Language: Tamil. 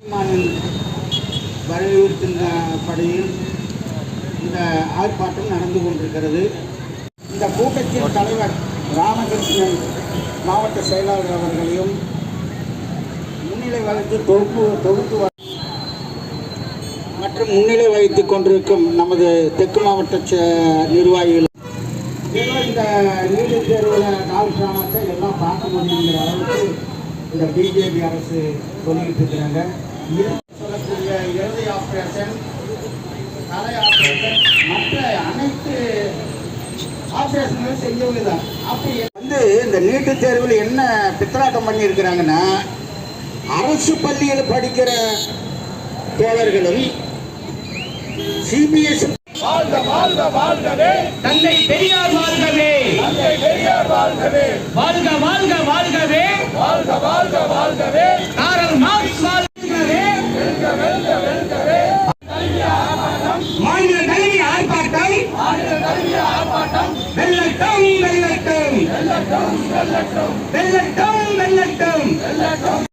வரவேற்கின்ற வலியுறுத்தின இந்த ஆர்ப்பாட்டம் நடந்து கொண்டிருக்கிறது. இந்த கூட்டத்தின் தலைவர் ராமகிருஷ்ணன் மாவட்ட செயலாளர் அவர்களையும் முன்னிலை வகித்து தொகுப்பு தொகுத்து மற்றும் முன்னிலை வகித்துக் கொண்டிருக்கும் நமது தெற்கு மாவட்ட ச- நிர்வாகிகள் இந்த நீட் தேர்வில் நாள் கிராமத்தை எல்லாம் பார்க்க முடியுங்கிற அளவுக்கு இந்த பிஜேபி அரசு சொல்லிக்கிட்டு இருக்கிறாங்க. சொல்லக்கூடிய இறுதி ஆப்ரேஷன் தலை ஆப்ரேஷன் மற்ற அனைத்து ஆப்ரேஷன்களும் செஞ்சவங்க தான் அப்படி வந்து இந்த நீட்டு தேர்வில் என்ன பித்தலாட்டம் பண்ணியிருக்கிறாங்கன்னா அரசு பள்ளியில் படிக்கிற தோழர்களும் சிபிஎஸ்இ வாழ்க வாழ்க வாழ்கவே. தந்தை பெரியார் வாழ்கவே. தந்தை பெரியார் வாழ்கவே. வாழ்க வாழ்க வாழ்கவே. வாழ்க வாழ்க வாழ்கவே. வெல்லட்டும் வெல்லட்டும்